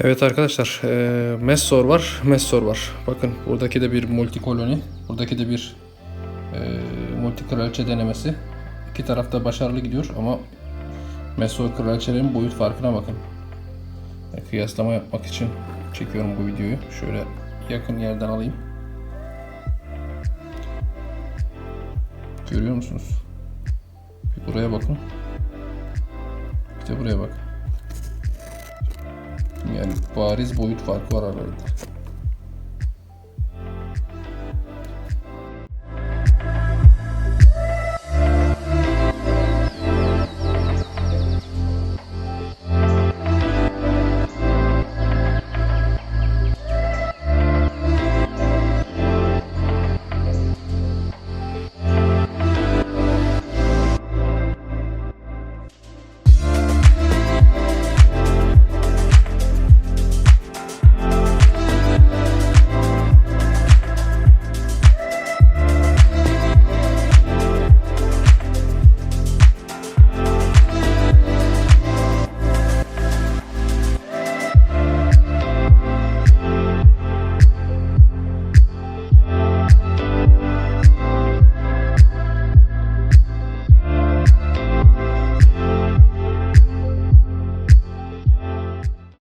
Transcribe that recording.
Evet arkadaşlar, e, Messor var, Messor var. Bakın buradaki de bir multi koloni, buradaki de bir e, multi kraliçe denemesi. İki tarafta başarılı gidiyor ama Messor kraliçelerin boyut farkına bakın. E, kıyaslama yapmak için çekiyorum bu videoyu. Şöyle yakın yerden alayım. Görüyor musunuz? Bir buraya bakın. Bir de buraya bakın. Yani bariz boyut farkı var aralarında.